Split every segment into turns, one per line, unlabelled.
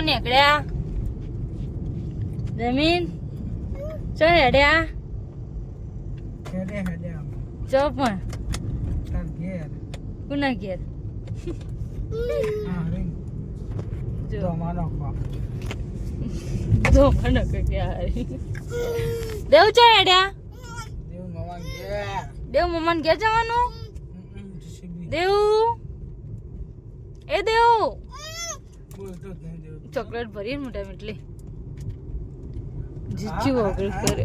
નીકળ્યા? જમીન? ચો હેડ્યા? ચો પણ? કુના ઘેર? જો.
માનો
દેવ ચો હેડ્યા?
દેવ મવાન ઘેર.
જવાનું. દેવ? એ દેવ. ચોકલેટ ભરી મોટા એટલી જીચી વગર કરે.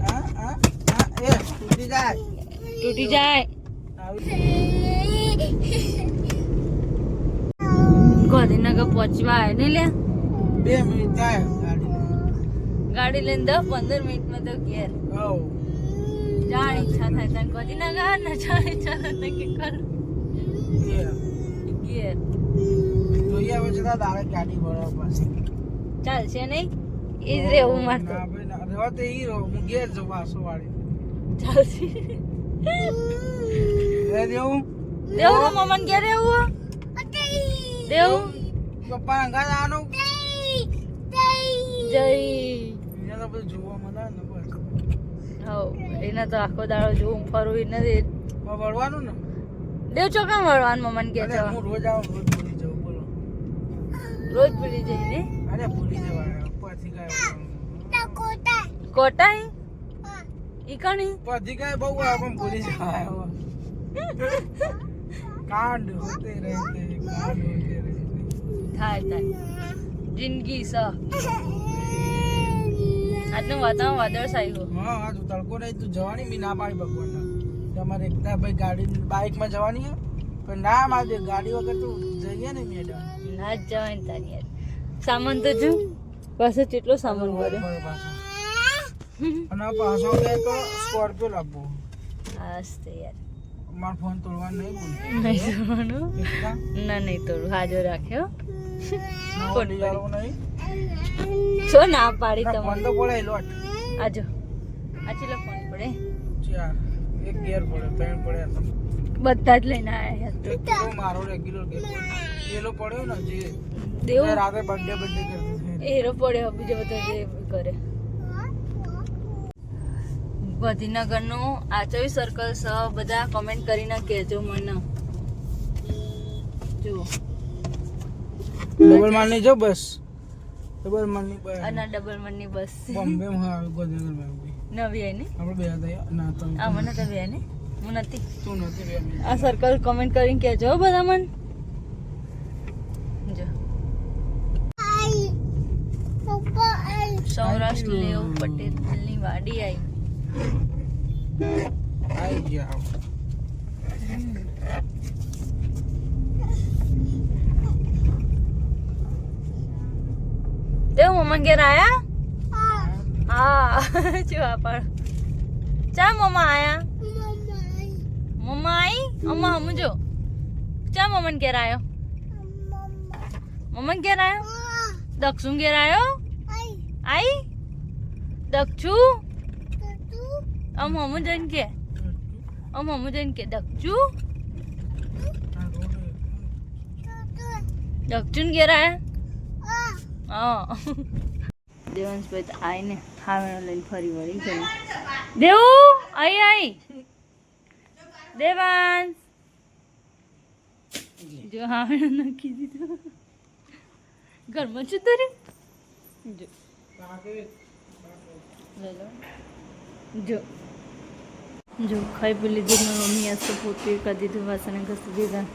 તૂટી જાય.
તૂટી જાય. ગાંધીનગર પહોંચવા આવે ને લે?
બે મિનિટ થાય ગાડી
લઈને દસ પંદર મિનિટમાં તો ઘેર. જાણ ઈચ્છા થાય તને ગાંધીનગર ને જાણ ઈચ્છા થાય કે કર
ઘેર. જોઈએ હવે
ચાલશે નહીં? એ જ રહેવું મારતો
ના ભાઈ ના રહેવા તો ઈ રહો હું ઘેર જઉં વાસો વાળી.
ચાલશે.
એ દેવું?
દેવું મમ્માને ઘેર રહેવું? દેવું?
પપ્પા અંગાત આનું
જય.
એને તો બધું જોવા મળે ને બસ.
હવ એને તો આખો દાડો જોવું ફરવું નથી.
વળવાનું ને?
દેવ ચોકા વળવાનું
મમન
કે
હું રોજ આવું રોજ ભૂલી
જઈને?
અરે ભૂલી જવાય પછી કાંઈ
કોટાઈ ઈ કણી?
પછી કાંઈ બહુ પણ ભૂલી જવાય. કાંડ હોતે રહેતે કાંડ હોતે રહેતે.
થાય થાય. જિંદગી સ. આજનું વાતાવરણ વાદળછાયું.
હા આજ તું તડકો નહીં તું જવાની બી ના પાડી ભગવાન તમારે એકતા ભાઈ ગાડી બાઇકમાં જવાની હે? પણ ના મારે ગાડી વગર તો જઈએ ને મેડમ.
ના જવાય ને તારી સામાન તો જો પાસે કેટલો સામાન ભરે
અને પાછો કે તો સ્કોર્પિયો લાવવો.
હાસ યાર.
મારો ફોન તોડવાનું નહીં બોલ.
નહીં તોડવાનું. ના નહીં તોડું. હાજો રાખ્યો શું ના પાડી.
ના, ફોન
તમને
તો પડે લોટ
આજો આ ચેલો ફોન પડે?
ચાર. એક ગેર પડે ત્રણ પડે
બધા જ લઈને આવ્યા
તો મારો રેગ્યુલર ગેર પેલો પડ્યો ને જે
દેવ?
રાતે બર્થડે બર્થડે
કરે એરો પડ્યો બીજો બધો જે કરે. ગાંધીનગરનું આચોય સર્કલ સહ બધા કમેન્ટ કરીને કહેજો મને. જુઓ.
ડબલ માલની જો બસ. ડબલ માલની બસ
અને ડબલ મનની બસ
બોમ્બે માં આવે ગાંધીનગરમાં આવી
નવી આવી ને?
આપણે બે હતા ના તો
આ મને તો બે ને. હું નથી.
તું નથી બે
આ સર્કલ કમેન્ટ કરીને કહેજો બધા મન. જો. સૌરાષ્ટ્ર લેવ પટેલની વાડી આવી
આઈ ગયા.
તે મમ્મા ઘેર આયા? હા. ચુવા પણ. ચા મમ્મા આયા? મમ્મા આઈ અમ્મા સમજો ચા મમ્મા ઘેર આયો? મમ્મા ઘેર આયો? દક્ષું ઘેર આયો? આઈ? દક્ષુ? અમ હમુ જન કે. અમ હમુ જન કે દક્ષુ? દક્ષુન ઘેર આયા? હા. દેવાંશભાઈ તો આવીને હાવેણો લઈને ફરી વળી ગઈ દેવું, આઈ આઈ. દેવાંશ. જો હાવણો નાખી દીધો. ઘરમાં છું તારે જો. જો. જો, ખાઈ પી લીધું, મારી મમ્મી આ પોતે કરી દીધું, વાસણ ઘસી દીધા.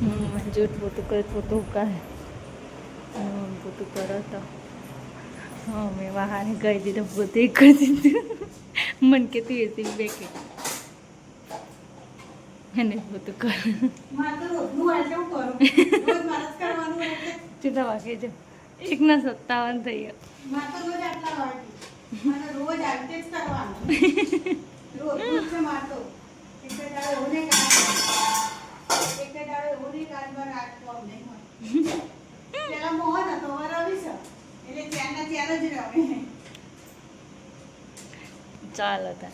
હું જો પોતું કરે પોતું ઉકાળે. પોતું કરો તો હા મેં વાહાને કહી દીધું પોતે કરી દીધું. મન કે તું એસી બે કે એને પોતું કર ચૂટા વાગે જો. એકના સત્તાવન થઈ ગયો. ચાલો તા.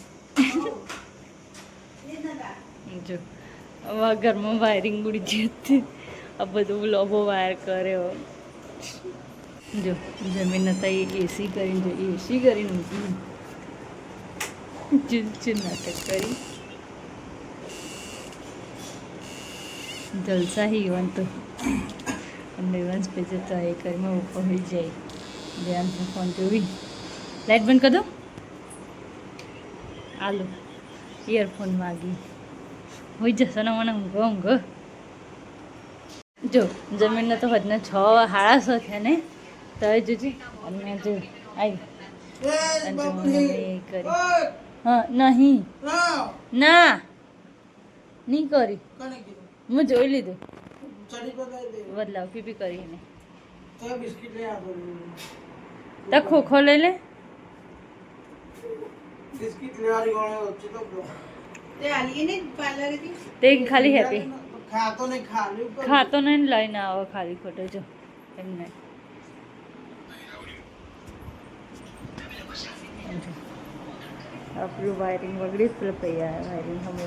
જો હવે ઘરમાં વાયરિંગ ઉડી જતી આ બધું લોબો વાયર કર્યો જો જમીન હતા એ એસી કરીને જો એસી કરીને ચૂન ચૂન નાટક કરી. જલસા હી વન તો અમને વંશ પે જતા એ કરીમાં ઉપર હોઈ જાય ધ્યાન ફોન જોવી લાઇટ બંધ કરી દો. આલો ઇયરફોન માગી હોઈ જશે ને મને ઊંઘો ઊંઘો. જો જમીનના તો હજને છ સાડા છ થયા ને? તો જોજે. અને જો આવી કરી. હા નહીં. ના. નહીં કરી. હું જોઈ લીધું. બદલાવ પીપી કરીને.
બિસ્કિટ લઈ આપો
તો ખોખો લઈ લે.
તો
તે ખાલી હેપી
ખાતો નહીં ખાલી
લઈને આવો ખાલી ખોટો જો. એમને. આપણું વાયરિંગ વગડી પેલા પૈયા વાયરિંગ હમે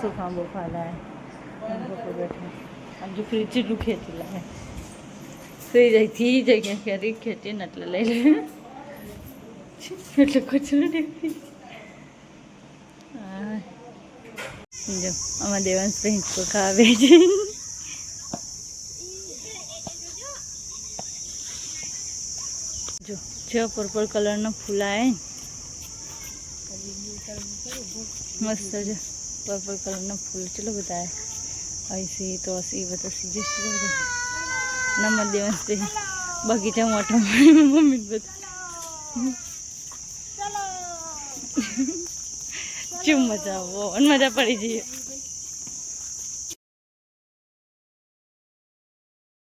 સોફા બોફા લાય બેઠા આમ જો ફ્રીજ જેટલું ખેંચી લાવે સુઈ જાય, થી જગ્યા ક્યારેક ખેતી ને એટલે લઈ લે. એટલે કચરો નીકળી જો, આમાં દેવાંશ હિંચકો ખાવે છે જો, છે પર્પલ કલરના આવે મસ્ત છે પર્પલ કલરના ફૂલ, ચલો બધા હશે તો હશે એ બધા સજેસ્ટ કરી નંબર દિવસે બગીચા મોટો મમ્મી બધા ચુમ મજા આવો મજા પડી જઈએ